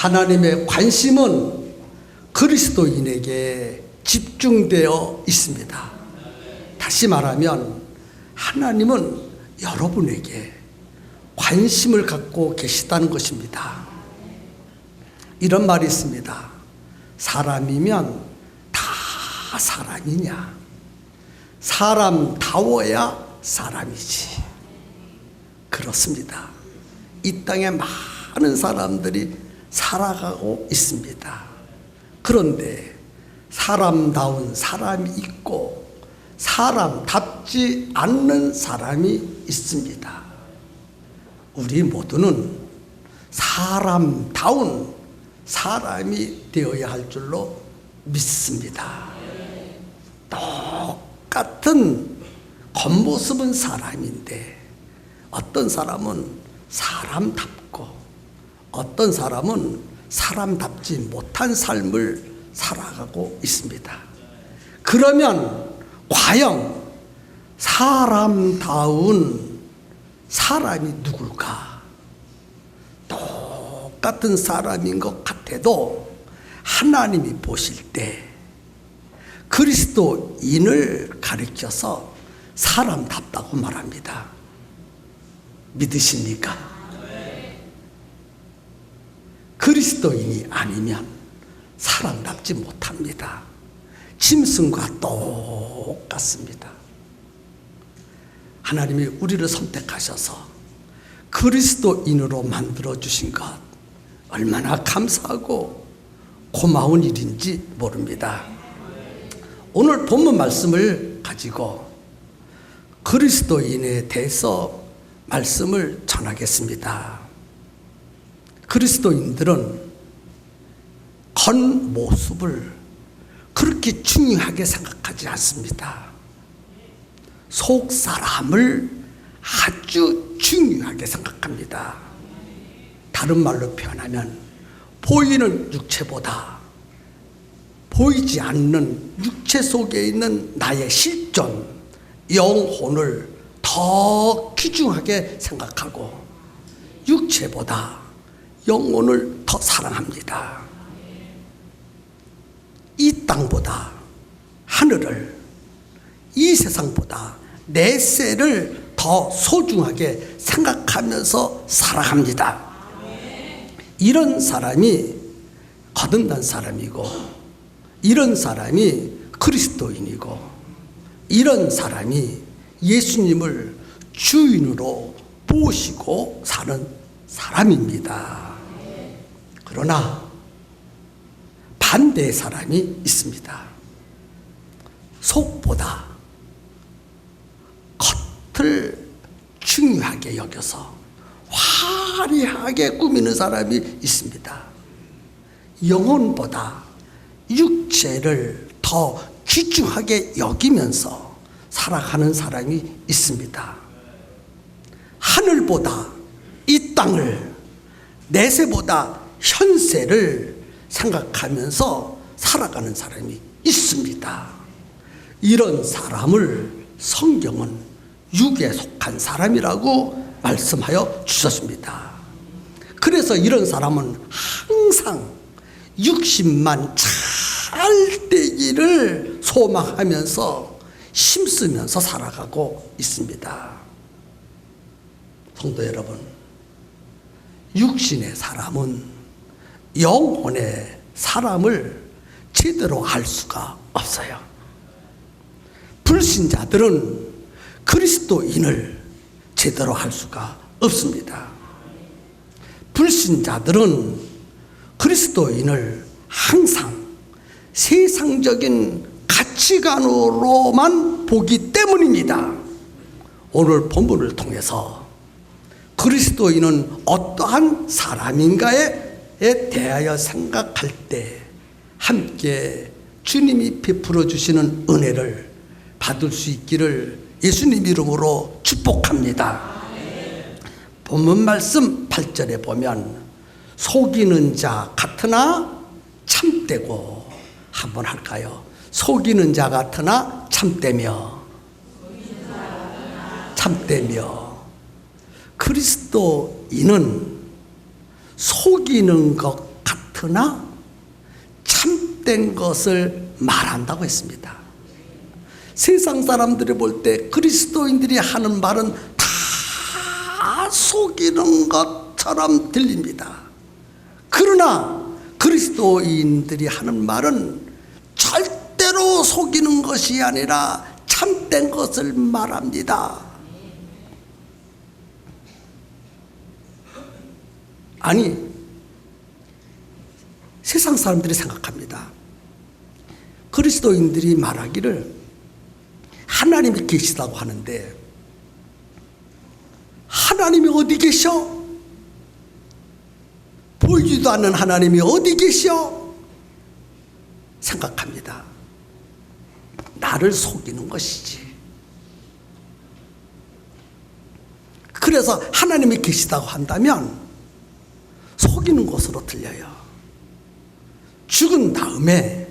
하나님의 관심은 그리스도인에게 집중되어 있습니다. 다시 말하면 하나님은 여러분에게 관심을 갖고 계시다는 것입니다. 이런 말이 있습니다. 사람이면 다 사람이냐? 사람다워야 사람이지. 그렇습니다. 이 땅에 많은 사람들이 살아가고 있습니다. 그런데 사람다운 사람이 있고 사람답지 않는 사람이 있습니다. 우리 모두는 사람다운 사람이 되어야 할 줄로 믿습니다. 똑같은 겉모습은 사람인데 어떤 사람은 사람답고 어떤 사람은 사람답지 못한 삶을 살아가고 있습니다. 그러면 과연 사람다운 사람이 누굴까? 똑같은 사람인 것 같아도 하나님이 보실 때 그리스도인을 가리켜서 사람답다고 말합니다. 믿으십니까? 그리스도인이 아니면 사람답지 못합니다. 짐승과 똑같습니다. 하나님이 우리를 선택하셔서 그리스도인으로 만들어 주신 것 얼마나 감사하고 고마운 일인지 모릅니다. 오늘 본문 말씀을 가지고 그리스도인에 대해서 말씀을 전하겠습니다. 그리스도인들은 겉모습을 그렇게 중요하게 생각하지 않습니다. 속 사람을 아주 중요하게 생각합니다. 다른 말로 표현하면 보이는 육체보다 보이지 않는 육체 속에 있는 나의 실존, 영혼을 더 귀중하게 생각하고 육체보다 영혼을 더 사랑합니다. 이 땅보다 하늘을 이 세상보다 내 세를 더 소중하게 생각하면서 살아갑니다. 이런 사람이 거듭난 사람이고 이런 사람이 그리스도인이고 이런 사람이 예수님을 주인으로 모시고 사는 사람입니다. 그러나 반대의 사람이 있습니다. 속보다 겉을 중요하게 여겨서 화려하게 꾸미는 사람이 있습니다. 영혼보다 육체를 더 귀중하게 여기면서 살아가는 사람이 있습니다. 하늘보다 이 땅을 내세보다 현세를 생각하면서 살아가는 사람이 있습니다. 이런 사람을 성경은 육에 속한 사람이라고 말씀하여 주셨습니다. 그래서 이런 사람은 항상 육신만 잘 되기를 소망하면서 힘쓰면서 살아가고 있습니다. 성도 여러분, 육신의 사람은 영혼의 사람을 제대로 알 수가 없어요. 불신자들은 그리스도인을 제대로 할 수가 없습니다. 불신자들은 그리스도인을 항상 세상적인 가치관으로만 보기 때문입니다. 오늘 본문을 통해서 그리스도인은 어떠한 사람인가에 대하여 생각할 때 함께 주님이 베풀어 주시는 은혜를 받을 수 있기를 예수님 이름으로 축복합니다. 본문 말씀 8절에 보면 속이는 자 같으나 참되고 한번 할까요? 속이는 자 같으나 참되며 참되며 그리스도인은 속이는 것 같, 그러나 참된 것을 말한다고 했습니다. 세상 사람들이 볼 때 그리스도인들이 하는 말은 다 속이는 것처럼 들립니다. 그러나 그리스도인들이 하는 말은 절대로 속이는 것이 아니라 참된 것을 말합니다. 아니, 세상 사람들이 생각합니다. 그리스도인들이 말하기를 하나님이 계시다고 하는데 하나님이 어디 계셔? 보이지도 않는 하나님이 어디 계셔? 생각합니다. 나를 속이는 것이지. 그래서 하나님이 계시다고 한다면 속이는 것으로 들려요. 죽은 다음에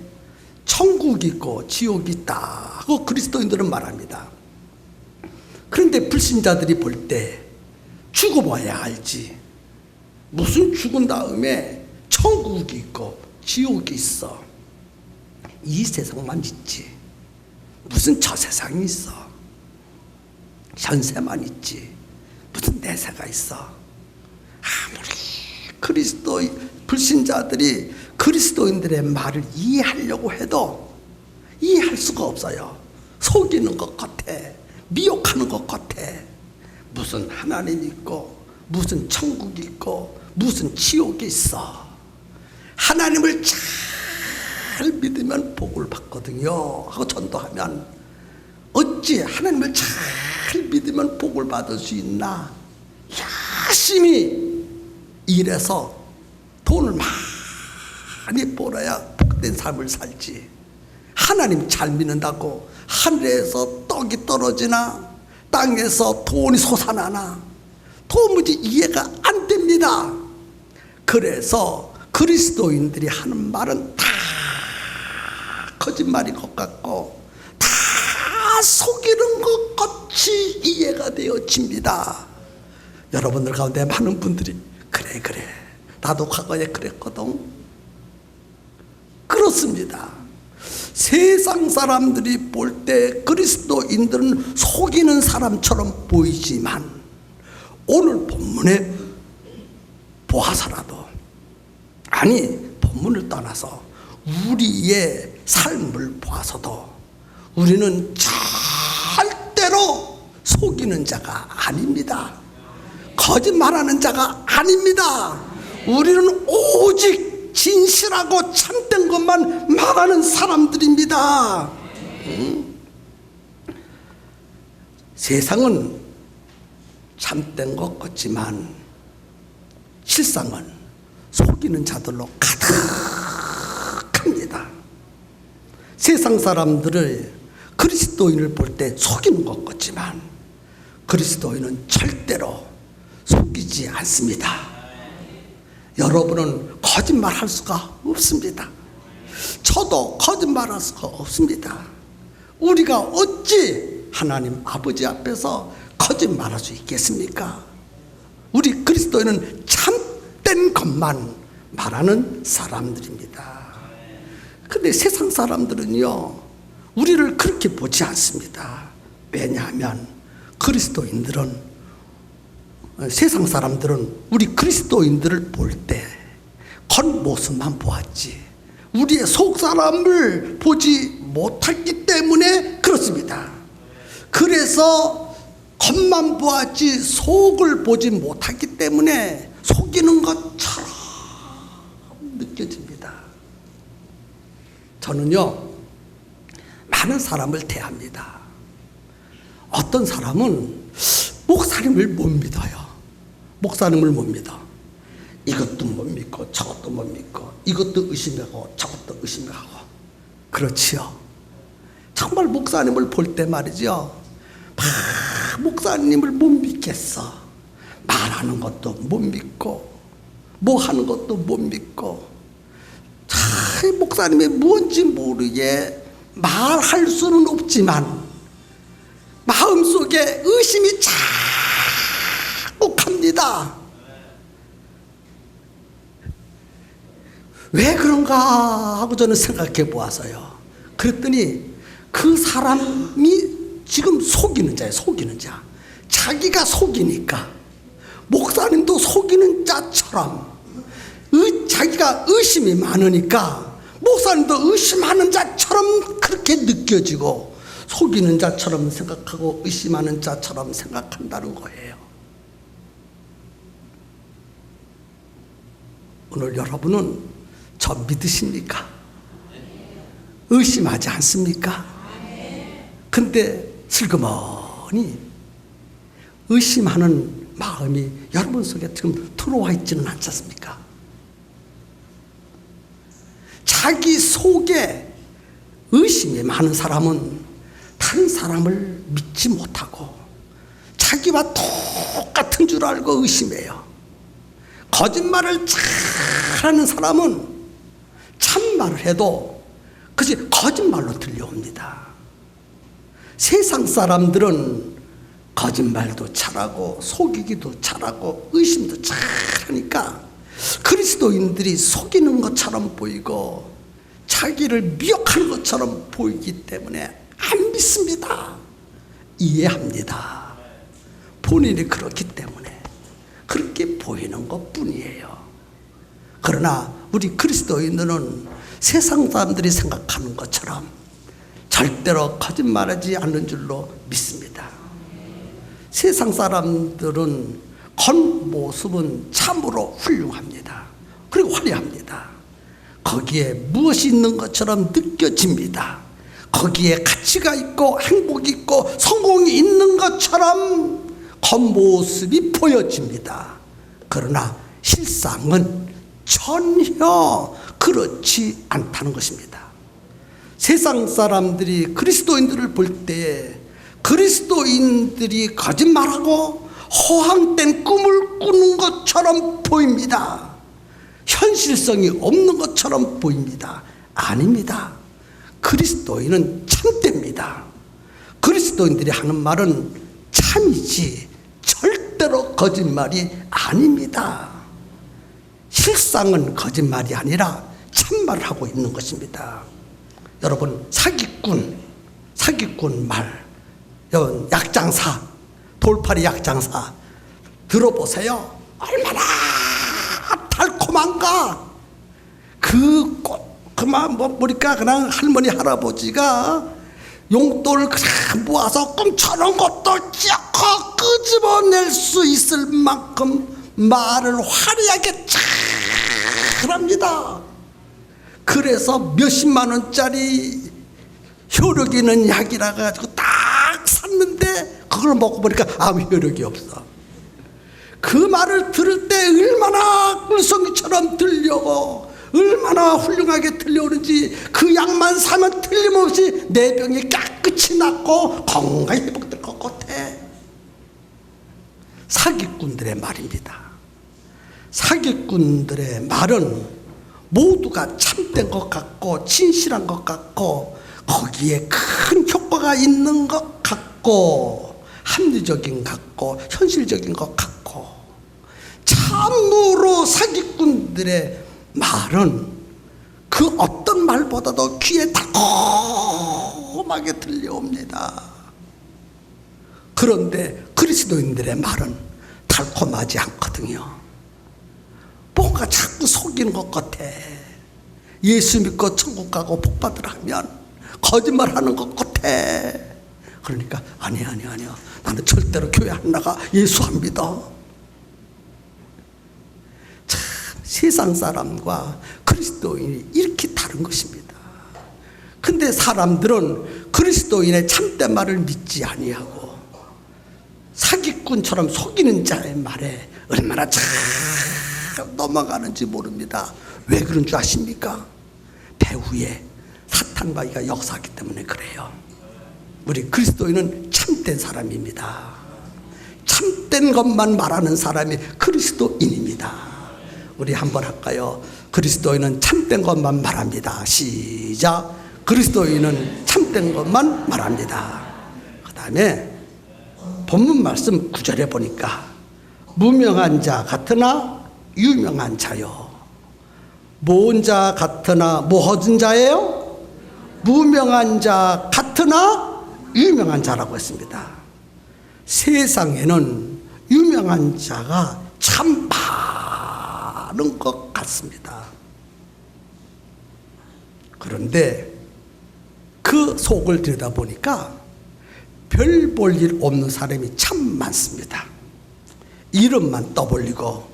천국이 있고 지옥이 있다 하고 그리스도인들은 말합니다. 그런데 불신자들이 볼 때 죽어봐야 알지. 무슨 죽은 다음에 천국이 있고 지옥이 있어. 이 세상만 있지. 무슨 저 세상이 있어. 현세만 있지. 무슨 내세가 있어. 아무리 그리스도 불신자들이 그리스도인들의 말을 이해하려고 해도 이해할 수가 없어요. 속이는 것 같아. 미혹하는 것 같아. 무슨 하나님 있고 무슨 천국이 있고 무슨 지옥이 있어. 하나님을 잘 믿으면 복을 받거든요. 하고 전도하면 어찌 하나님을 잘 믿으면 복을 받을 수 있나? 열심히 일해서 돈을 많이 벌어야 복된 삶을 살지. 하나님 잘 믿는다고 하늘에서 떡이 떨어지나 땅에서 돈이 솟아나나 도무지 이해가 안 됩니다. 그래서 그리스도인들이 하는 말은 다 거짓말인 것 같고 다 속이는 것 같이 이해가 되어집니다. 여러분들 가운데 많은 분들이 그래 그래 나도 과거에 그랬거든. 그렇습니다. 세상 사람들이 볼 때 그리스도인들은 속이는 사람처럼 보이지만 오늘 본문에 보아서라도 아니 본문을 떠나서 우리의 삶을 보아서도 우리는 절대로 속이는 자가 아닙니다. 거짓말하는 자가 아닙니다. 우리는 오직 진실하고 참된 것만 말하는 사람들입니다. 음? 세상은 참된 것 같지만 실상은 속이는 자들로 가득합니다. 세상 사람들을 그리스도인을 볼 때 속이는 것 같지만 그리스도인은 절대로 속이지 않습니다. 여러분은 거짓말 할 수가 없습니다. 저도 거짓말 할 수가 없습니다. 우리가 어찌 하나님 아버지 앞에서 거짓말 할수 있겠습니까? 우리 그리스도인은 참된 것만 말하는 사람들입니다. 근데 세상 사람들은요, 우리를 그렇게 보지 않습니다. 왜냐하면 그리스도인들은 세상 사람들은 우리 그리스도인들을 볼 때 겉모습만 보았지 우리의 속 사람을 보지 못했기 때문에 그렇습니다. 그래서 겉만 보았지 속을 보지 못했기 때문에 속이는 것처럼 느껴집니다. 저는요 많은 사람을 대합니다. 어떤 사람은 목사님을 못 믿어요. 목사님을 못 믿어. 이것도 못 믿고 저것도 못 믿고 이것도 의심하고 저것도 의심하고 그렇지요. 정말 목사님을 볼 때 말이죠. 막 목사님을 못 믿겠어. 말하는 것도 못 믿고 뭐 하는 것도 못 믿고 참 목사님이 뭔지 모르게 말할 수는 없지만 마음속에 의심이 갑니다. 왜 그런가 하고 저는 생각해 보았어요. 그랬더니 그 사람이 지금 속이는 자예요, 속이는 자. 자기가 속이니까 목사님도 속이는 자처럼 의, 자기가 의심이 많으니까 목사님도 의심하는 자처럼 그렇게 느껴지고 속이는 자처럼 생각하고 의심하는 자처럼 생각한다는 거예요. 오늘 여러분은 저 믿으십니까? 의심하지 않습니까? 근데 슬그머니 의심하는 마음이 여러분 속에 지금 들어와 있지는 않지 않습니까? 자기 속에 의심이 많은 사람은 다른 사람을 믿지 못하고 자기와 똑같은 줄 알고 의심해요. 거짓말을 잘하는 사람은 참말을 해도 그것이 거짓말로 들려옵니다. 세상 사람들은 거짓말도 잘하고 속이기도 잘하고 의심도 잘하니까 그리스도인들이 속이는 것처럼 보이고 자기를 미혹하는 것처럼 보이기 때문에 안 믿습니다. 이해합니다. 본인이 그렇기 때문에 그렇게 보이는 것 뿐이에요. 그러나 우리 그리스도인들은 세상 사람들이 생각하는 것처럼 절대로 거짓말하지 않는 줄로 믿습니다. 세상 사람들은 겉모습은 참으로 훌륭합니다. 그리고 화려합니다. 거기에 무엇이 있는 것처럼 느껴집니다. 거기에 가치가 있고 행복이 있고 성공이 있는 것처럼 겉모습이 보여집니다. 그러나 실상은 전혀 그렇지 않다는 것입니다. 세상 사람들이 그리스도인들을 볼 때에 그리스도인들이 거짓말하고 허황된 꿈을 꾸는 것처럼 보입니다. 현실성이 없는 것처럼 보입니다. 아닙니다. 그리스도인은 참됩니다. 그리스도인들이 하는 말은 참이지 절대로 거짓말이 아닙니다. 실상은 거짓말이 아니라 참말을 하고 있는 것입니다. 여러분 사기꾼, 사기꾼 말, 약장사, 돌팔이 약장사 들어보세요. 얼마나 달콤한가. 그 꽃, 그만 뭐 보니까 그냥 할머니 할아버지가 용돈을 그냥 모아서 꿈처럼 것도 쫙 끄집어낼 수 있을 만큼 말을 화려하게 잘합니다. 그래서 몇십만 원짜리 효력 있는 약이라 가지고 딱 샀는데 그걸 먹고 보니까 아무 효력이 없어. 그 말을 들을 때 얼마나 꿀송이처럼 들려고 얼마나 훌륭하게 들려오는지 그 약만 사면 틀림없이 내 병이 깨끗이 낫고 건강히 회복될 것 같아. 사기꾼들의 말입니다. 사기꾼들의 말은 모두가 참된 것 같고 진실한 것 같고 거기에 큰 효과가 있는 것 같고 합리적인 것 같고 현실적인 것 같고 참으로 사기꾼들의 말은 그 어떤 말보다도 귀에 달콤하게 들려옵니다. 그런데 그리스도인들의 말은 달콤하지 않거든요. 뭔가 자꾸 속이는 것 같아. 예수 믿고 천국 가고 복 받으라 하면 거짓말 하는 것 같아. 그러니까 아니 아니 아니야. 나는 절대로 교회 안 나가. 예수 안 믿어. 참 세상 사람과 그리스도인이 이렇게 다른 것입니다. 근데 사람들은 그리스도인의 참된 말을 믿지 아니하고 사기꾼처럼 속이는 자의 말에 얼마나 잘 넘어가는지 모릅니다. 왜 그런 줄 아십니까? 배후에 사탄마귀가 역사하기 때문에 그래요. 우리 그리스도인은 참된 사람입니다. 참된 것만 말하는 사람이 그리스도인입니다. 우리 한번 할까요? 그리스도인은 참된 것만 말합니다. 시작. 그리스도인은 참된 것만 말합니다. 그 다음에 본문 말씀 구절에 보니까 무명한 자 같으나 유명한 자요. 모은 자 같으나 모허진 자예요? 무명한 자 같으나 유명한 자라고 했습니다. 세상에는 유명한 자가 참 많 은 것 같습니다. 그런데 그 속을 들여다보니까 별 볼 일 없는 사람이 참 많습니다. 이름만 떠벌리고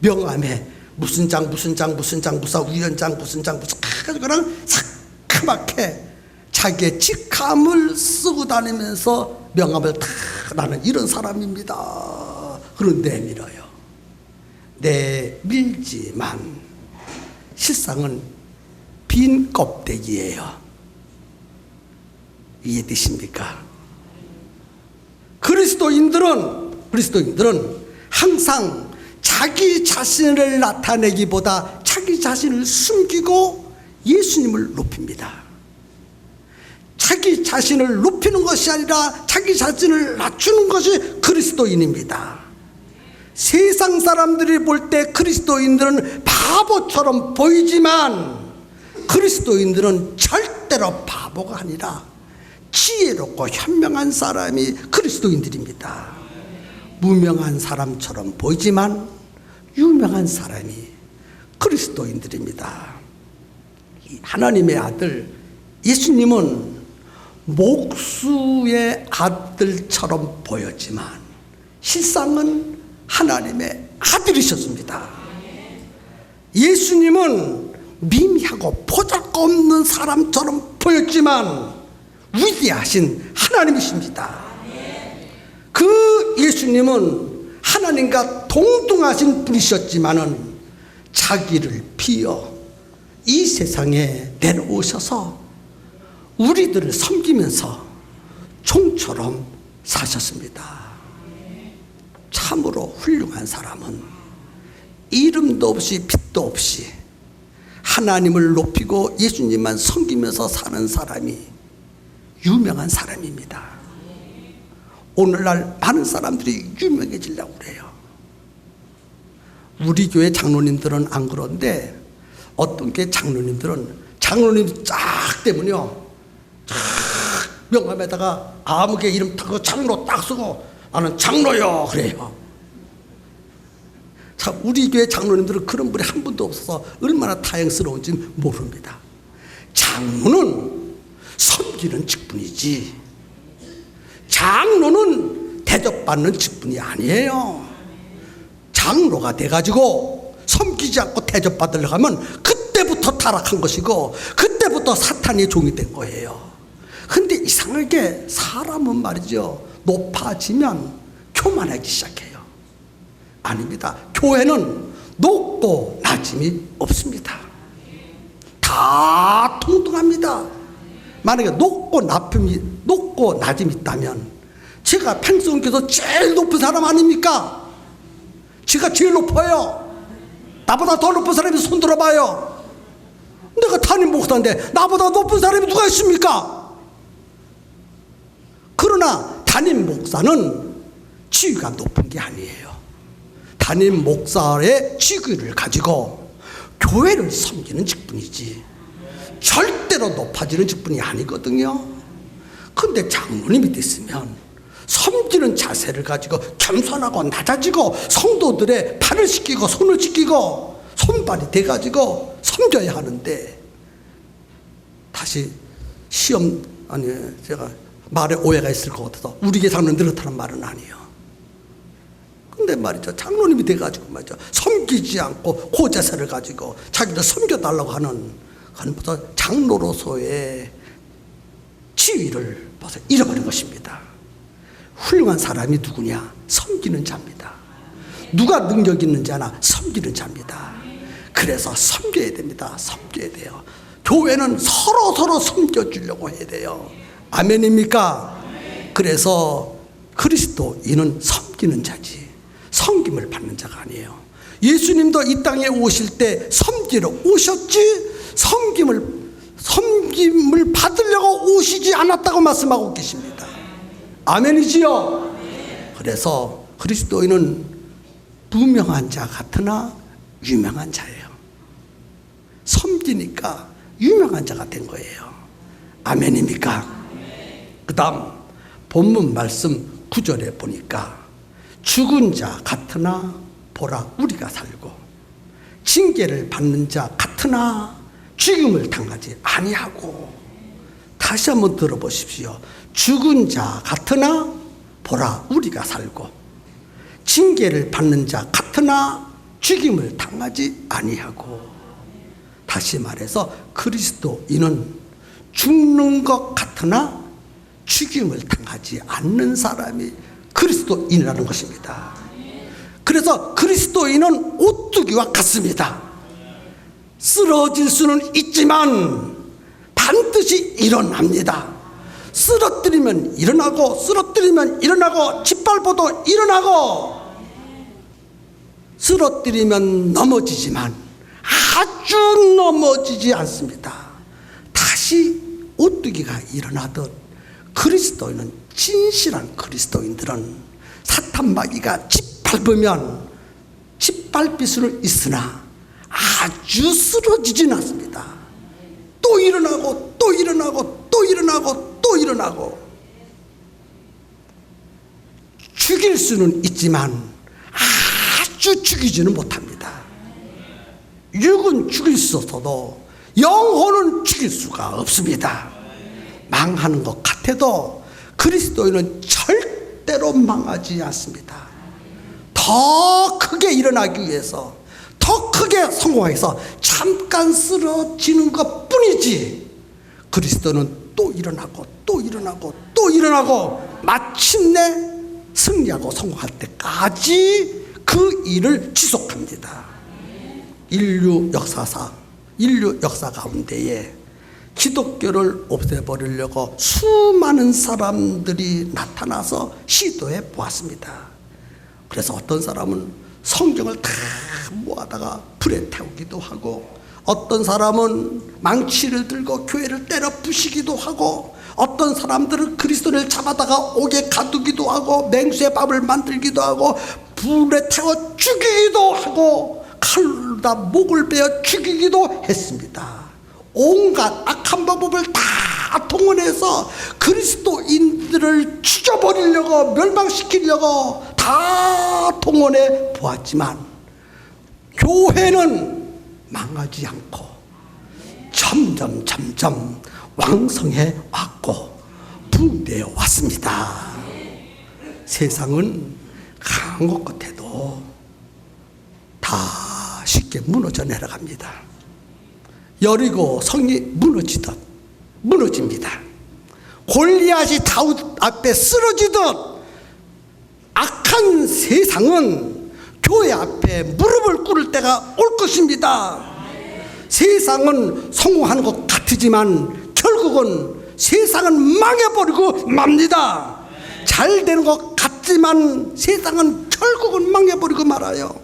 명함에 무슨 장 무슨 장 무슨 장 무슨 위원장 무슨 장 무슨 그냥 사크맣게 자기의 직함을 쓰고 다니면서 명함을 다 나는 이런 사람입니다. 그런데 밀어요. 내 밀지만 실상은 빈 껍데기예요. 이해되십니까? 그리스도인들은 그리스도인들은 항상 자기 자신을 나타내기보다 자기 자신을 숨기고 예수님을 높입니다. 자기 자신을 높이는 것이 아니라 자기 자신을 낮추는 것이 그리스도인입니다. 세상 사람들이 볼 때 그리스도인들은 바보처럼 보이지만 그리스도인들은 절대로 바보가 아니라 지혜롭고 현명한 사람이 그리스도인들입니다. 무명한 사람처럼 보이지만 유명한 사람이 그리스도인들입니다. 이 하나님의 아들 예수님은 목수의 아들처럼 보였지만 실상은 하나님의 아들이셨습니다. 예수님은 미미하고 보잘것없는 사람처럼 보였지만 위대하신 하나님이십니다. 그 예수님은 하나님과 동등하신 분이셨지만은 자기를 비어 이 세상에 내려오셔서 우리들을 섬기면서 총처럼 사셨습니다. 참으로 훌륭한 사람은 이름도 없이 빛도 없이 하나님을 높이고 예수님만 섬기면서 사는 사람이 유명한 사람입니다. 오늘날 많은 사람들이 유명해지려고 그래요. 우리 교회 장로님들은 안 그런데 어떤 게 장로님들은 장로님 쫙 때문에요. 쫙 명함에다가 아무개 이름 타고 장로 딱 쓰고 나는 장로요 그래요. 자, 우리 교회 장로님들은 그런 분이 한 분도 없어서 얼마나 다행스러운지 모릅니다. 장로는 섬기는 직분이지. 장로는 대접받는 직분이 아니에요. 장로가 돼가지고 섬기지 않고 대접받으려고 하면 그때부터 타락한 것이고 그때부터 사탄의 종이 된 거예요. 근데 이상하게 사람은 말이죠. 높아지면 교만하기 시작해요. 아닙니다. 교회는 높고 낮음이 없습니다. 다 통통합니다. 만약에 높고 낮음이 높고 낮음이 있다면 제가 평생교에서 제일 높은 사람 아닙니까? 제가 제일 높아요. 나보다 더 높은 사람이 손 들어봐요. 내가 담임 목사인데 나보다 높은 사람이 누가 있습니까? 그러나 목사는 지위가 높은 게 아니에요. 담임 목사의 직위를 가지고 교회를 섬기는 직분이지 절대로 높아지는 직분이 아니거든요. 근데 장로님이 됐으면 섬기는 자세를 가지고 겸손하고 낮아지고 성도들의 팔을 씻기고 손을 씻기고 손발이 돼가지고 섬겨야 하는데 다시 시험 아니 제가 말에 오해가 있을 것 같아서 우리 게 장로님들 그렇다는 말은 아니에요. 근데 말이죠. 장로님이 돼가지고 말이죠. 섬기지 않고 고제사를 가지고 자기를 섬겨달라고 하는 벌써 장로로서의 지위를 벌써 잃어버린 것입니다. 훌륭한 사람이 누구냐? 섬기는 자입니다. 누가 능력 있는 자나 섬기는 자입니다. 그래서 섬겨야 됩니다. 섬겨야 돼요. 교회는 서로 서로 섬겨주려고 해야 돼요. 아멘입니까? 그래서 그리스도인은 섬기는 자지. 섬김을 받는 자가 아니에요. 예수님도 이 땅에 오실 때 섬기러 오셨지 섬김을 섬김을 받으려고 오시지 않았다고 말씀하고 계십니다. 아멘이지요. 그래서 그리스도인은 무명한 자 같으나 유명한 자예요. 섬기니까 유명한 자가 된 거예요. 아멘입니까? 그 다음 본문 말씀 구절에 보니까 죽은 자 같으나 보라 우리가 살고 징계를 받는 자 같으나 죽임을 당하지 아니하고 다시 한번 들어보십시오. 죽은 자 같으나 보라 우리가 살고 징계를 받는 자 같으나 죽임을 당하지 아니하고 다시 말해서 그리스도인은 죽는 것 같으나 죽임을 당하지 않는 사람이 그리스도인이라는 것입니다. 그래서 그리스도인은 오뚜기와 같습니다. 쓰러질 수는 있지만 반드시 일어납니다. 쓰러뜨리면 일어나고 쓰러뜨리면 일어나고 짓밟아도 일어나고 쓰러뜨리면 넘어지지만 아주 넘어지지 않습니다. 다시 오뚜기가 일어나듯 그리스도인은 진실한 그리스도인들은 사탄 마귀가 짓밟으면 짓밟힐 수는 있으나 아주 쓰러지진 않습니다. 또 일어나고 또 일어나고 또 일어나고 또 일어나고 죽일 수는 있지만 아주 죽이지는 못합니다. 육은 죽일 수 없어도 영혼은 죽일 수가 없습니다. 망하는 것 같아도 그리스도인은 절대로 망하지 않습니다. 더 크게 일어나기 위해서 더 크게 성공하기 위해서 잠깐 쓰러지는 것 뿐이지 그리스도는 또 일어나고 또 일어나고 또 일어나고 마침내 승리하고 성공할 때까지 그 일을 지속합니다. 인류 역사상 인류 역사 가운데에 기독교를 없애버리려고 수많은 사람들이 나타나서 시도해 보았습니다. 그래서 어떤 사람은 성경을 다 모아다가 불에 태우기도 하고 어떤 사람은 망치를 들고 교회를 때려 부시기도 하고 어떤 사람들은 그리스도를 잡아다가 옥에 가두기도 하고 맹수의 밥을 만들기도 하고 불에 태워 죽이기도 하고 칼로 다 목을 베어 죽이기도 했습니다. 온갖 악한 방법을 다 동원해서 그리스도인들을 죽여버리려고 멸망시키려고 다 동원해 보았지만 교회는 망하지 않고 점점 점점 왕성해 왔고 붕대어 왔습니다. 세상은 강한 것 같아도 다 쉽게 무너져 내려갑니다. 여리고 성이 무너지듯 무너집니다. 골리앗이 다윗 앞에 쓰러지듯 악한 세상은 교회 앞에 무릎을 꿇을 때가 올 것입니다. 세상은 성공하는 것 같지만 결국은 세상은 망해버리고 맙니다. 잘 되는 것 같지만 세상은 결국은 망해버리고 말아요.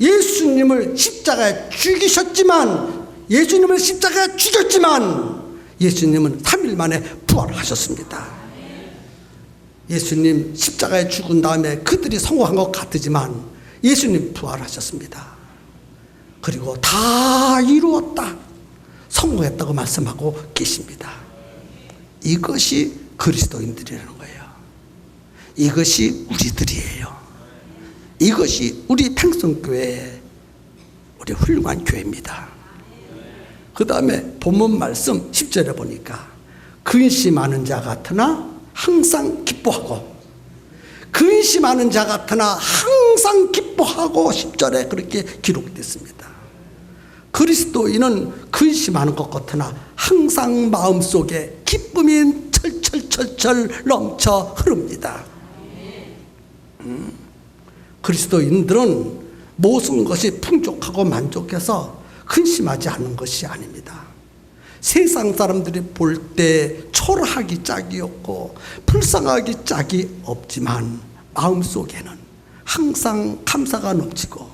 예수님을 십자가에 죽이셨지만 예수님을 십자가에 죽였지만 예수님은 3일 만에 부활하셨습니다. 예수님 십자가에 죽은 다음에 그들이 성공한 것 같지만 예수님 부활하셨습니다. 그리고 다 이루었다. 성공했다고 말씀하고 계십니다. 이것이 그리스도인들이라는 거예요. 이것이 우리들이에요. 이것이 우리 팽성교회의 우리 훌륭한 교회입니다. 그 다음에 본문 말씀 10절에 보니까 근심하는 자 같으나 항상 기뻐하고 근심하는 자 같으나 항상 기뻐하고 10절에 그렇게 기록됐습니다. 그리스도인은 근심하는 것 같으나 항상 마음속에 기쁨이 철철철철 넘쳐 흐릅니다. 음, 그리스도인들은 모든 것이 풍족하고 만족해서 근심하지 않는 것이 아닙니다. 세상 사람들이 볼 때 초라하기 짝이 없고 불쌍하기 짝이 없지만 마음속에는 항상 감사가 넘치고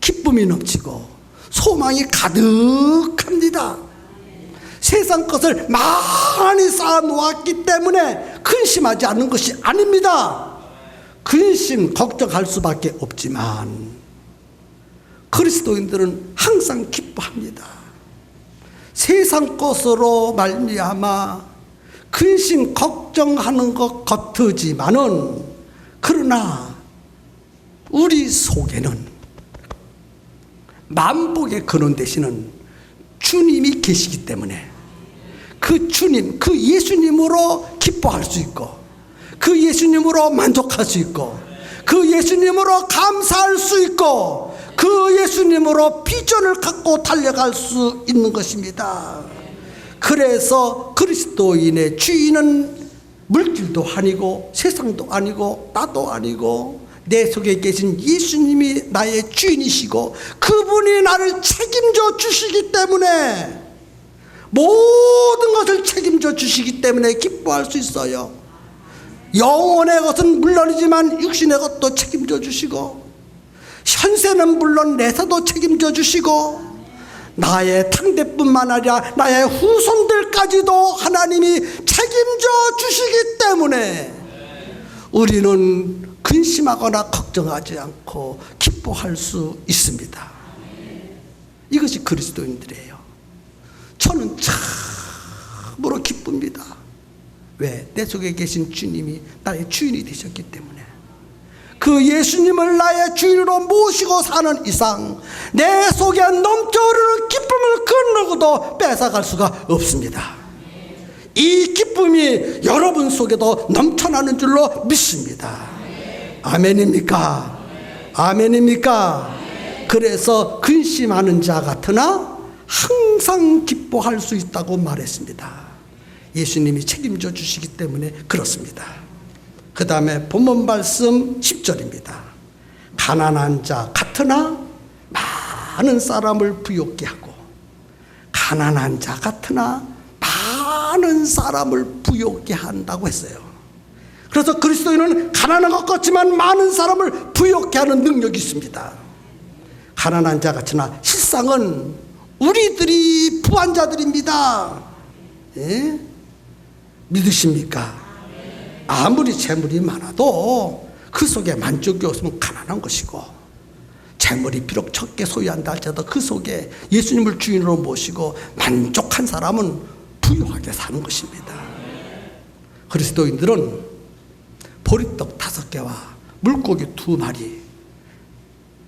기쁨이 넘치고 소망이 가득합니다. 세상 것을 많이 쌓아놓았기 때문에 근심하지 않는 것이 아닙니다. 근심, 걱정할 수밖에 없지만 그리스도인들은 항상 기뻐합니다. 세상 것으로 말미암아 근심 걱정하는 것 같으지만은 그러나 우리 속에는 만복의 근원 되시는 주님이 계시기 때문에 그 주님, 그 예수님으로 기뻐할 수 있고 그 예수님으로 만족할 수 있고 그 예수님으로 감사할 수 있고 그 예수님으로 비전을 갖고 달려갈 수 있는 것입니다. 그래서 그리스도인의 주인은 물질도 아니고 세상도 아니고 나도 아니고 내 속에 계신 예수님이 나의 주인이시고 그분이 나를 책임져 주시기 때문에 모든 것을 책임져 주시기 때문에 기뻐할 수 있어요. 영혼의 것은 물론이지만 육신의 것도 책임져 주시고 현세는 물론 내사도 책임져 주시고 나의 탕대뿐만 아니라 나의 후손들까지도 하나님이 책임져 주시기 때문에 우리는 근심하거나 걱정하지 않고 기뻐할 수 있습니다. 이것이 그리스도인들이에요. 저는 참으로 기쁩니다. 왜? 내 속에 계신 주님이 나의 주인이 되셨기 때문에. 그 예수님을 나의 주인으로 모시고 사는 이상 내 속에 넘쳐흐르는 기쁨을 그 누구도 뺏어갈 수가 없습니다. 이 기쁨이 여러분 속에도 넘쳐나는 줄로 믿습니다. 아멘입니까? 아멘입니까? 그래서 근심하는 자 같으나 항상 기뻐할 수 있다고 말했습니다. 예수님이 책임져 주시기 때문에 그렇습니다. 그 다음에 본문 말씀 10절입니다. 가난한 자 같으나 많은 사람을 부욕케 하고 가난한 자 같으나 많은 사람을 부욕케 한다고 했어요. 그래서 그리스도인은 가난한 것 같지만 많은 사람을 부욕케 하는 능력이 있습니다. 가난한 자 같으나 실상은 우리들이 부한 자들입니다. 예? 믿으십니까? 아무리 재물이 많아도 그 속에 만족이 없으면 가난한 것이고 재물이 비록 적게 소유한다 할지라도 그 속에 예수님을 주인으로 모시고 만족한 사람은 부유하게 사는 것입니다. 그리스도인들은 보리떡 다섯 개와 물고기 두 마리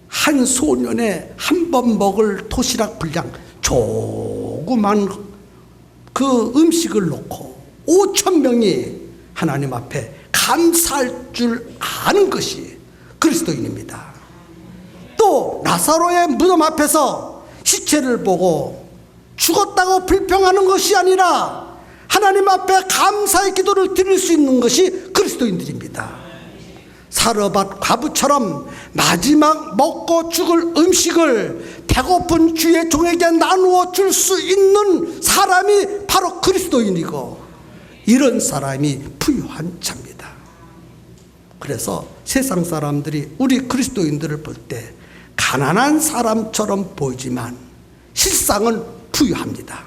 한 소년의 한번 먹을 도시락 분량 조그만 그 음식을 놓고 5천 명이 하나님 앞에 감사할 줄 아는 것이 그리스도인입니다. 또 나사로의 무덤 앞에서 시체를 보고 죽었다고 불평하는 것이 아니라 하나님 앞에 감사의 기도를 드릴 수 있는 것이 그리스도인들입니다. 사르밧 과부처럼 마지막 먹고 죽을 음식을 배고픈 주의 종에게 나누어 줄 수 있는 사람이 바로 그리스도인이고 이런 사람이 부유한 자입니다. 그래서 세상 사람들이 우리 그리스도인들을 볼 때 가난한 사람처럼 보이지만 실상은 부유합니다.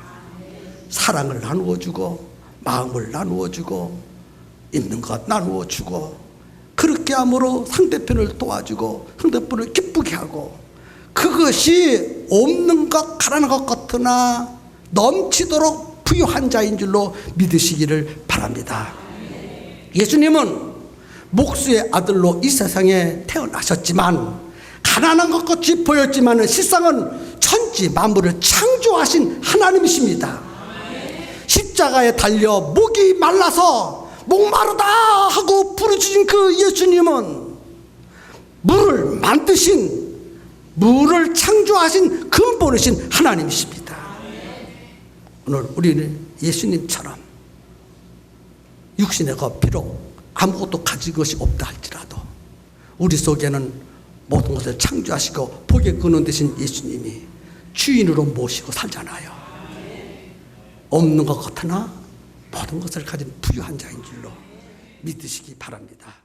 사랑을 나누어 주고 마음을 나누어 주고 있는 것 나누어 주고 그렇게 함으로 상대편을 도와주고 상대편을 기쁘게 하고 그것이 없는 것 가난한 것 같으나 넘치도록 부유한 자인 줄로 믿으시기를 바랍니다. 예수님은 목수의 아들로 이 세상에 태어나셨지만 가난한 것 같이 보였지만 실상은 천지 만물을 창조하신 하나님이십니다. 십자가에 달려 목이 말라서 목마르다 하고 부르짖은 그 예수님은 물을 만드신 물을 창조하신 근본이신 하나님이십니다. 오늘 우리는 예수님처럼 육신의 것 비록 아무것도 가진 것이 없다 할지라도 우리 속에는 모든 것을 창조하시고 복의 근원 되신 예수님이 주인으로 모시고 살잖아요. 없는 것 같으나 모든 것을 가진 부유한 자인 줄로 믿으시기 바랍니다.